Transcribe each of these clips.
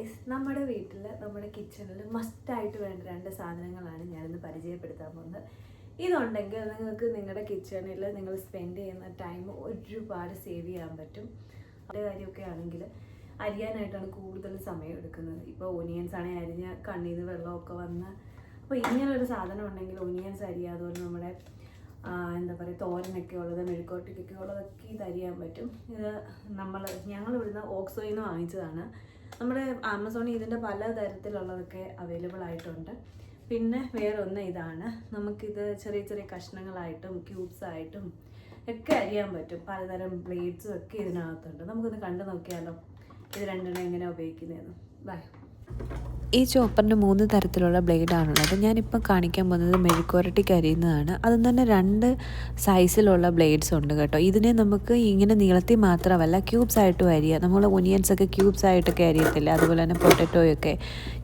Guys നമ്മുടെ വീട്ടിൽ നമ്മുടെ കിച്ചണിൽ മസ്റ്റായിട്ട് വേണ്ട രണ്ട് സാധനങ്ങളാണ് ഞാനിന്ന് പരിചയപ്പെടുത്താൻ പോകുന്നത്. ഇതുണ്ടെങ്കിൽ നിങ്ങൾക്ക് നിങ്ങളുടെ കിച്ചണിൽ നിങ്ങൾ സ്പെൻഡ് ചെയ്യുന്ന ടൈം ഒരുപാട് സേവ് ചെയ്യാൻ പറ്റും. അതിന്റെ കാര്യമൊക്കെ ആണെങ്കിൽ അരിയാനായിട്ടാണ് കൂടുതൽ സമയം എടുക്കുന്നത്. ഇപ്പോൾ ഓനിയൻസ് ആണെങ്കിൽ അരിഞ്ഞ കണ്ണിൽ നിന്ന് വെള്ളമൊക്കെ വന്ന് അപ്പോൾ ഇങ്ങനൊരു സാധനം ഉണ്ടെങ്കിൽ ഓനിയൻസ് അരിയുക അതുപോലെ നമ്മുടെ എന്താ പറയുക തോരനൊക്കെ ഉള്ളത് മെഴുക്കോട്ടിക്കൊക്കെ ഉള്ളതൊക്കെ ഇത് അരിയാൻ പറ്റും. ഇത് നമ്മൾ ഞങ്ങൾ ഇവിടുന്ന് ഓക്സോയിൽ നിന്ന് വാങ്ങിച്ചതാണ്. നമ്മുടെ ആമസോണിൽ ഇതിന്റെ പല തരത്തിലുള്ളതൊക്കെ അവൈലബിൾ ആയിട്ടുണ്ട്. പിന്നെ വേറൊന്ന് ഇതാണ്. നമുക്കിത് ചെറിയ ചെറിയ കഷ്ണങ്ങളായിട്ടും ക്യൂബ്സ് ആയിട്ടും ഒക്കെ അരിയാൻ പറ്റും. പലതരം ബ്ലേഡ്സും ഒക്കെ ഇതിനകത്തുണ്ട്. നമുക്കൊന്ന് കണ്ടു നോക്കിയാലോ ഇത് രണ്ടെണ്ണം എങ്ങനെയാണ് ഉപയോഗിക്കുന്നതെന്ന്. ബൈ ഈ ചോപ്പറിന് മൂന്ന് തരത്തിലുള്ള ബ്ലേഡാണുള്ളത്. ഞാനിപ്പം കാണിക്കാൻ പോകുന്നത് മെഴുക്കുവരട്ടിക്ക് അരിയുന്നതാണ് അതും തന്നെ രണ്ട് സൈസിലുള്ള ബ്ലേഡ്സ് ഉണ്ട് കേട്ടോ. ഇതിനെ നമുക്ക് ഇങ്ങനെ നീളത്തിൽ മാത്രമല്ല ക്യൂബ്സ് ആയിട്ട് അരിയാം. നമ്മൾ ഒനിയൻസ് ഒക്കെ ക്യൂബ്സ് ആയിട്ടൊക്കെ അരിയത്തില്ല അതുപോലെ തന്നെ പൊട്ടറ്റോയൊക്കെ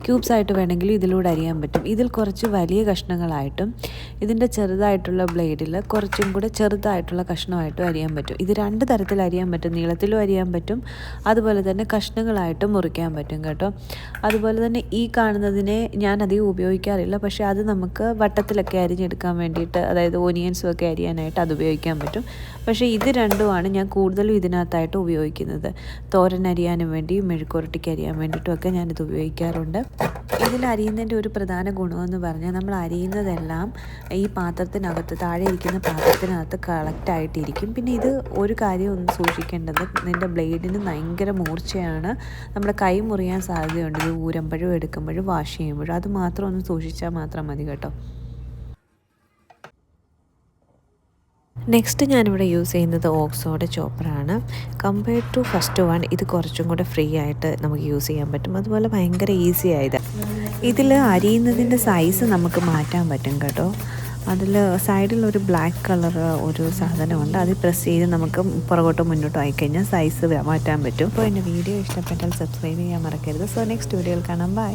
ക്യൂബ്സ് ആയിട്ട് വേണമെങ്കിൽ ഇതിലൂടെ അരിയാൻ പറ്റും. ഇതിൽ കുറച്ച് വലിയ കഷ്ണങ്ങളായിട്ടും ഇതിന്റെ ചെറുതായിട്ടുള്ള ബ്ലേഡിൽ കുറച്ചും കൂടെ ചെറുതായിട്ടുള്ള കഷ്ണമായിട്ടും അരിയാൻ പറ്റും. ഇത് രണ്ട് തരത്തിൽ അരിയാൻ പറ്റും. നീളത്തിലും അരിയാൻ പറ്റും. അതുപോലെ തന്നെ കഷ്ണങ്ങളായിട്ടും മുറിക്കാൻ പറ്റും കേട്ടോ. അതുപോലെ തന്നെ ഈ കാണുന്നതിനെ ഞാൻ അധികം ഉപയോഗിക്കാറില്ല. പക്ഷേ അത് നമുക്ക് വട്ടത്തിലൊക്കെ അരിഞ്ഞെടുക്കാൻ വേണ്ടിയിട്ട് അതായത് ഓനിയൻസും ഒക്കെ അരിയാനായിട്ട് അത് ഉപയോഗിക്കാൻ പറ്റും. പക്ഷേ ഇത് രണ്ടുമാണ് ഞാൻ കൂടുതലും ഇതിനകത്തായിട്ട് ഉപയോഗിക്കുന്നത്. തോരൻ അരിയാനും വേണ്ടി മെഴുക്കുരട്ടിക്ക് അരിയാൻ വേണ്ടിയിട്ടുമൊക്കെ ഞാനിത് ഉപയോഗിക്കാറുണ്ട്. ഇതിൽ അരിയുന്നതിന്റെ ഒരു പ്രധാന ഗുണമെന്ന് പറഞ്ഞാൽ നമ്മൾ അരിയുന്നതെല്ലാം ഈ പാത്രത്തിനകത്ത് താഴെ ഇരിക്കുന്ന പാത്രത്തിനകത്ത് കളക്റ്റ് ആയിട്ടിരിക്കും. പിന്നെ ഇത് ഒരു കാര്യം ഒന്ന് സൂക്ഷിക്കേണ്ടത് നിന്റെ ബ്ലേഡിന് ഭയങ്കര മൂർച്ചയാണ്. നമ്മുടെ കൈ മുറിയാൻ സാധ്യതയുണ്ട്. ഇത് ഊരുമ്പോഴും എടുക്കുമ്പോഴും വാഷ് ചെയ്യുമ്പോഴും. അത് മാത്രം ഒന്ന് സൂക്ഷിച്ചാൽ മാത്രം മതി കേട്ടോ. നെക്സ്റ്റ് ഞാനിവിടെ യൂസ് ചെയ്യുന്നത് ഓക്സോയുടെ ചോപ്പറാണ് കമ്പയർഡ് ടു ഫസ്റ്റ് വൺ ഇത് കുറച്ചും കൂടെ ഫ്രീ ആയിട്ട് നമുക്ക് യൂസ് ചെയ്യാൻ പറ്റും. അതുപോലെ ഭയങ്കര ഈസി ആയത്. ഇതിൽ അരിയുന്നതിന്റെ സൈസ് നമുക്ക് മാറ്റാൻ പറ്റും കേട്ടോ. അതിൽ സൈഡിൽ ഒരു ബ്ലാക്ക് കളർ ഒരു സാധനമുണ്ട്. അത് പ്രസ് ചെയ്ത് നമുക്ക് പുറകോട്ടും മുന്നോട്ടും ആയിക്കഴിഞ്ഞാൽ സൈസ് മാറ്റാൻ പറ്റും. അപ്പോൾ എന്റെ വീഡിയോ ഇഷ്ടപ്പെട്ടാൽ സബ്സ്ക്രൈബ് ചെയ്യാൻ മറക്കരുത്. സോ നെക്സ്റ്റ് വീഡിയോയിൽ കാണാം. ബൈ